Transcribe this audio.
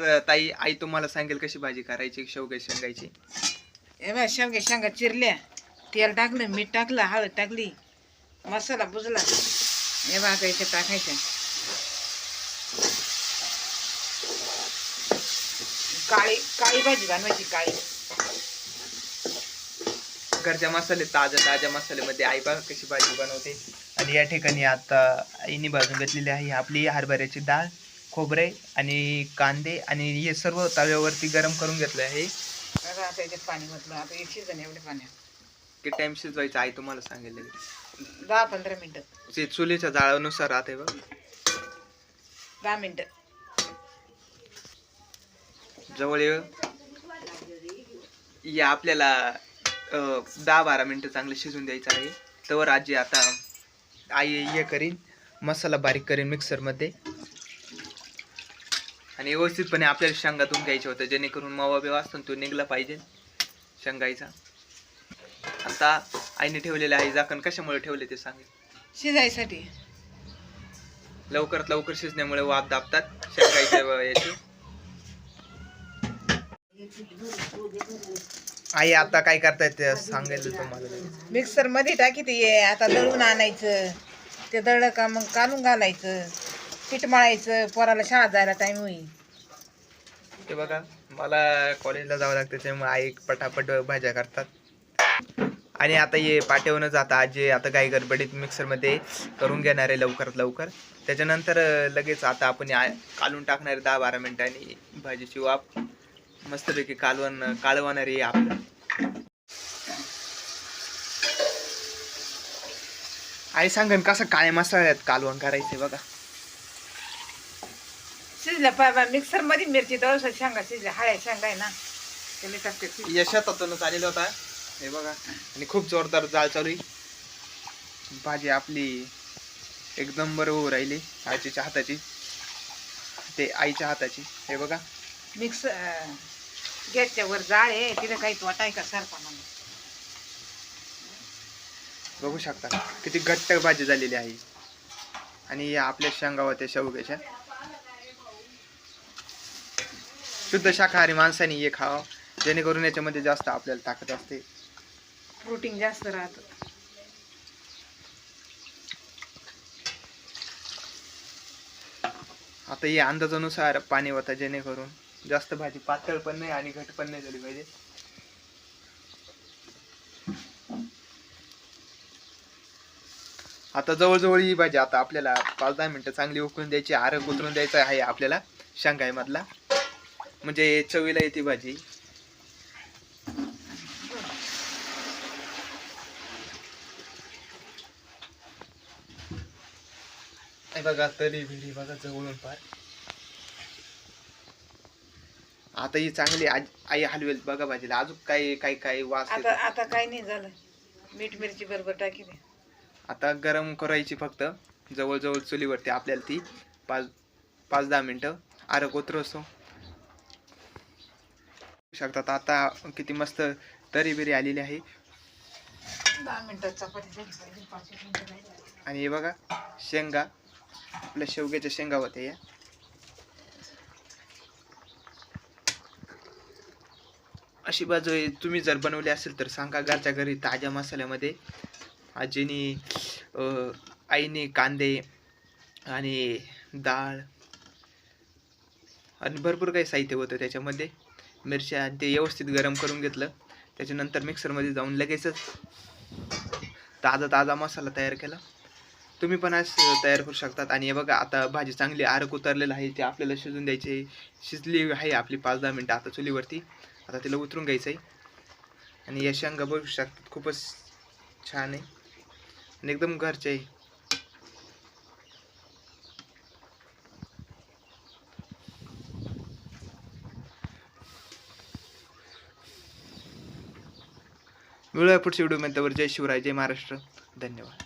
तर ताई आई तुम्हाला सांगेल कशी भाजी करायची शेवगे शेंगायची? हे बघ शेवगे शेंगा चिरल्या. तेल टाकलं मीठ टाकलं हळद टाकली मसाला बुजला. हे बघ इथे टाकायचं. काळी काळी भाजी बनवायची काळी. घरच्या मसाले ताज्या ताज्या मसाल्यामध्ये आई बघा कशी भाजी बनवते. आणि या ठिकाणी आता आईने भाजून घेतलेली आहे आपली हरभऱ्याची डाळ. खोबरे आणि कांदे आणि हे सर्व तव्यावरती गरम करून घेतले आहे. हे आता याच्यात पाणी म्हटलं आता एक शिजन एवढे पाण्यात की टाइम शिजवायचा आई तुम्हाला सांगेल लगेच. दहा पंधरा मिनटं. जे चुलीच्या जाळानुसार राहते बघ. दहा मिनटं. जवळ ये या आपल्याला अं, दहा बारा मिनिटं चांगलं शिजून द्यायचं आहे. तर आजी आता आई हे करीन. मसाला बारीक करीन मिक्सरमध्ये आणि व्यवस्थितपणे आपल्याला शेंगातून घ्यायचं होतं जेणेकरून मावा बिवा असतो तो निघला पाहिजे. शेंगायचा. आता आईने ठेवलेले आहे झाकण कशामुळे ठेवले ते सांगेल शिजायसाठी. लवकरात लवकर शिजण्यामुळे वाद दाबतात शेंगायच्या याचे. आई आता काय करतायत ते सांगेल तुम्हाला. मिक्सरमध्ये टाकी ते आता दळून आणायचं. ते दळलं का मग काढून घालायचं. पीठ मळायचं पोराला शाळा जायला टाइम होईल. ते बघा मला कॉलेजला जावं लागतं त्यामुळे आई पटापट भाज्या करतात. आणि आता हे पाठवून जाता आजी आता काही गडबडीत मिक्सरमध्ये करून घेणार आहे लवकरात लवकर. त्याच्यानंतर लगेच आता आपण कालून टाकणार आहे दहा बारा मिनिटांनी. भाजीची वाफ मस्तपैकी कालवण कालवणार आहे आपलं. आई सांगन कसं काळे मसाल्यात कालवण करायचं बघा. शिजलं पाय मिक्सरमध्ये मिरची दळस शेंगा शिजल्या. हळ्या शेंगा आहे ना. त्याला टाकते. या शेतातूनच आलेला होता. हे बघा. आणि खूप जोरदार जाळ चालू आहे. भाजी आपली एकदम बरोबर राहिली. आजीच्या हाताची. ते आईच्या हाताची. हे बघा. मिक्स गॅसच्या वर जाळ आहे. तिथे काही वाटाय का? सारखा म्हणून. बघू शकता. किती घट्ट भाजी झालेली आहे. आणि या आपल्या शेंगा होत्या शेवग्याच्या. शुद्ध शाकाहारी माणसाने हे खावं जेणेकरून याच्यामध्ये जास्त आपल्याला ताकद असते. प्रोटीन जास्त राहतं. आता या अंदाजानुसार पाणी होतं जेणेकरून जास्त भाजी पातळ पण नाही आणि घट पण नाही झाली पाहिजे. आता जवळजवळ ही भाजी आता आपल्याला पाच दहा मिनिटं चांगली उकळून द्यायची आरग उतरून द्यायचं आहे आपल्याला शांघाई मधला म्हणजे चवीला येते भाजी. बघा तरी बिरी बघा जवळून पार आता ही चांगली आज आई हलवेल बघा भाजीला. अजून काही काही काही वास आता येतो. आता काही नाही झालं. मीठ मिरची बरोबर टाकी दे आता गरम करायची फक्त. जवळजवळ चुलीवरती आपल्याला ती पाच पाच दहा मिनटं. आरग उतर असतो शकतात. आता किती मस्त तरी बिरी आलेली आहे. आणि हे बघा शेंगा. आपल्या शेवग्याच्या शेंगा होत्या या. अशी बाजू आहे. तुम्ही जर बनवली असेल तर सांगा घरच्या घरी ताज्या मसाल्यामध्ये. आजीनी आईने कांदे आणि डाळ. आणि भरपूर काही साहित्य होतं त्याच्यामध्ये. मिरच्या आणि ते व्यवस्थित गरम करून घेतलं. त्याच्यानंतर मिक्सरमध्ये जाऊन लगेचच ताजा ताजा मसाला तयार केला. तुम्ही पण आज तयार करू शकतात. आणि हे बघा आता भाजी चांगली आरक उतरलेलं आहे. ते आपल्याला शिजून द्यायची. आहे. शिजली आहे आपली पाच दहा मिनटं आता चुलीवरती. आता तिला उतरून घ्यायचं आहे आणि या शेंगा बघू शकतात. खूपच छान आहे. आणि एकदम घरचे आहे. मिळूया पुढच्या व्हिडिओमध्ये जय शिवराय जय महाराष्ट्र. धन्यवाद.